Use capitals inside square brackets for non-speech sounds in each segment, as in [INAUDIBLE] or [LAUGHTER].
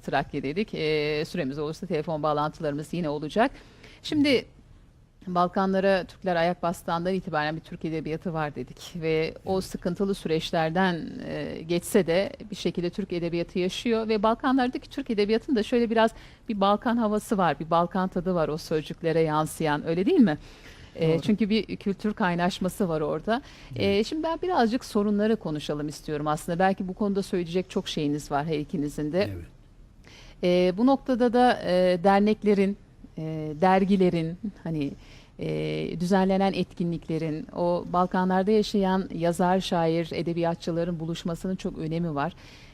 Trakya dedik. E, süremiz olursa telefon bağlantılarımız yine olacak. Şimdi Balkanlara Türkler ayak bastığından itibaren bir Türk edebiyatı var dedik ve o sıkıntılı süreçlerden e, geçse de bir şekilde Türk edebiyatı yaşıyor ve Balkanlardaki Türk edebiyatının da şöyle biraz bir Balkan havası var, bir Balkan tadı var o sözcüklere yansıyan öyle değil mi? E, çünkü bir kültür kaynaşması var orada. E, şimdi ben birazcık sorunları konuşalım istiyorum aslında. Belki bu konuda söyleyecek çok şeyiniz var her ikinizin de. Evet. E, bu noktada da e, derneklerin, e, dergilerin, hani e, düzenlenen etkinliklerin, o Balkanlarda yaşayan yazar, şair, edebiyatçıların buluşmasının çok önemi var.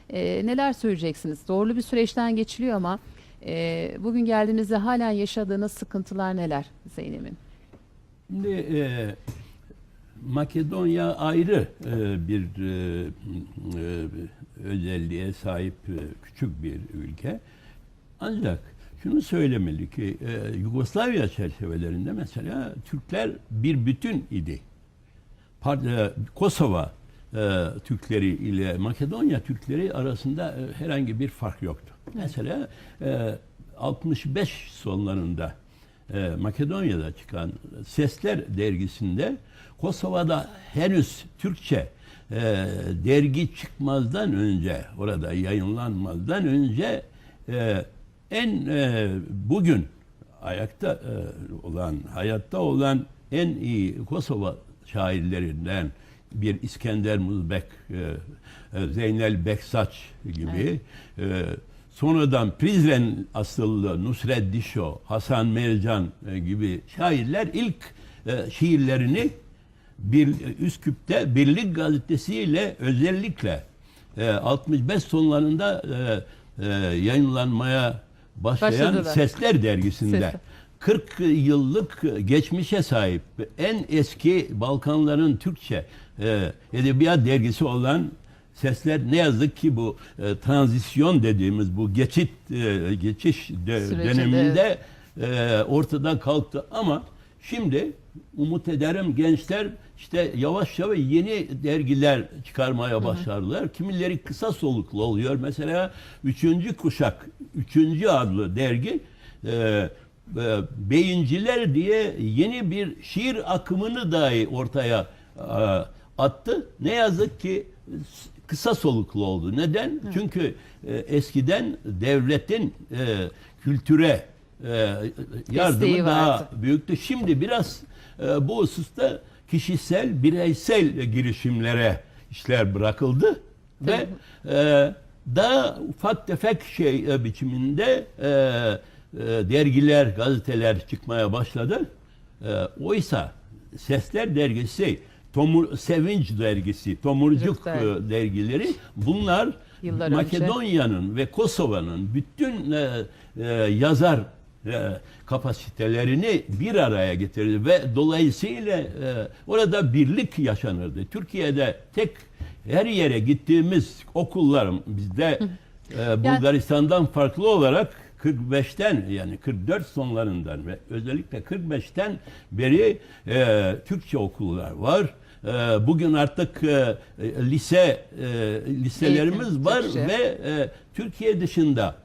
E, neler söyleyeceksiniz? Zorlu bir süreçten geçiliyor ama e, bugün geldiğinizde hala yaşadığınız sıkıntılar neler Zeynep'in? Şimdi e, Makedonya ayrı e, bir e, e, özelliğe sahip küçük bir ülke. Ancak şunu söylemeli ki Yugoslavya çerçevelerinde mesela Türkler bir bütün idi. Kosova Türkleri ile Makedonya Türkleri arasında herhangi bir fark yoktu. Mesela e, 65 sonlarında e, Makedonya'da çıkan Sesler dergisinde Kosova'da henüz Türkçe e, dergi çıkmazdan önce orada yayınlanmazdan önce e, en e, bugün ayakta e, olan hayatta olan en iyi Kosova şairlerinden bir İskender Muzbek, e, e, Zeynel Beksaç gibi e, sonradan Prizren asıllı Nusret Dişo, Hasan Mercan e, gibi şairler ilk e, şiirlerini bir Üsküp'te Birlik gazetesiyle özellikle e, 65 sonlarında e, e, yayınlanmaya başlayan Başladılar. Sesler dergisinde Sesler. 40 yıllık geçmişe sahip en eski Balkanların Türkçe e, edebiyat dergisi olan Sesler ne yazık ki bu e, transisyon dediğimiz bu geçit e, geçiş de- döneminde e, ortadan kalktı ama şimdi umut ederim gençler işte yavaş yavaş yeni dergiler çıkarmaya başladılar. Kimileri kısa soluklu oluyor. Mesela üçüncü kuşak, üçüncü adlı dergi e, e, Beyinciler diye yeni bir şiir akımını dahi ortaya attı. Ne yazık ki kısa soluklu oldu. Neden? Çünkü e, eskiden devletin e, kültüre e, yardımı daha büyüktü. Şimdi biraz e, bu hususta kişisel, bireysel girişimlere işler bırakıldı ve e, daha ufak tefek şey e, biçiminde e, e, dergiler, gazeteler çıkmaya başladı. E, oysa Sesler dergisi, Tomur, Sevinç dergisi, Tomurcuk Dergi. dergileri bunlar Yıllar. Makedonya'nın ve Kosova'nın bütün e, e, yazar e, kapasitelerini bir araya getirdi ve dolayısıyla e, orada birlik yaşanırdı. Türkiye'de tek her yere gittiğimiz okullarım bizde e, Bulgaristan'dan farklı olarak 45'ten yani 44 sonlarından ve özellikle 45'ten beri e, Türkçe okullar var. E, bugün artık e, lise e, liselerimiz Eğitim, var Türkçe. ve e, Türkiye dışında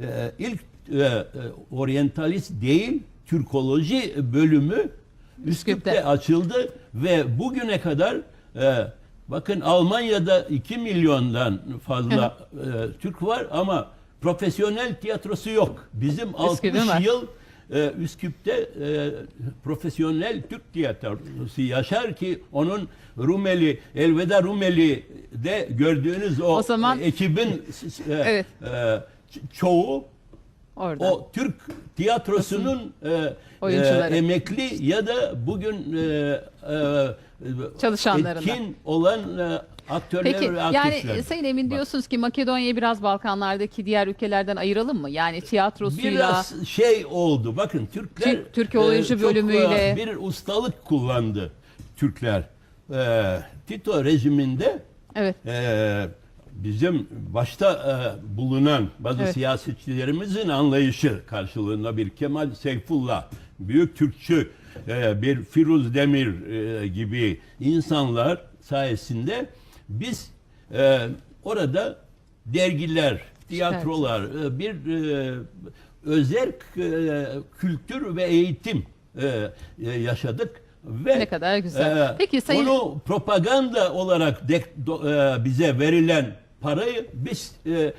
e, ilk e, oryantalist değil Türkoloji bölümü Üsküp'te Üsküp'te. açıldı ve bugüne kadar e, bakın Almanya'da 2 milyondan fazla e, Türk var ama profesyonel tiyatrosu yok. Bizim 60 Üsküp'ün var. yıl e, Üsküp'te e, profesyonel Türk tiyatrosu yaşar ki onun Rumeli, Elveda Rumeli de gördüğünüz o, O zaman- ekibin e, [LAUGHS] Evet. e, çoğu Orada. o Türk tiyatrosunun e, e, emekli ya da bugün e, e, Çalışanlarından. etkin olan e, aktörler Peki ve yani. Sayın Emin Bak. diyorsunuz ki Makedonya'yı biraz Balkanlardaki diğer ülkelerden ayıralım mı? Yani tiyatrosuyla Biraz şey oldu. Bakın Türkler Türk- Türk oyuncu çok, bölümüyle. e, bir ustalık kullandı Türkler. E, Tito rejiminde evet e, bizim başta e, bulunan bazı Evet. siyasetçilerimizin anlayışı karşılığında bir Kemal Seyfullah, büyük Türkçü, e, bir Firuz Demir e, gibi insanlar sayesinde biz e, orada dergiler, tiyatrolar, e, bir e, özel e, kültür ve eğitim e, e, yaşadık ve Ne kadar güzel. e, Peki Sayın onu propaganda olarak dek- do- e, bize verilen parayı biz e, e,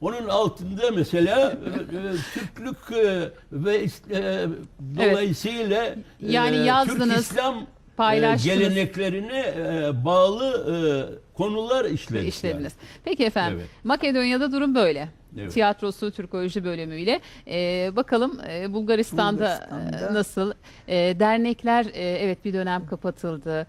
onun altında mesela e, e, Türklük e, ve e, dolayısıyla e, Yani yazdınız, Türk İslam e, paylaştınız. geleneklerine e, bağlı e, konular işledik. işlediniz. Peki efendim. Evet. Makedonya'da durum böyle. Evet. Tiyatrosu, Türkoloji bölümüyle. Ee, bakalım e, Bulgaristan'da, Bulgaristan'da. nasıl? E, dernekler e, evet bir dönem kapatıldı.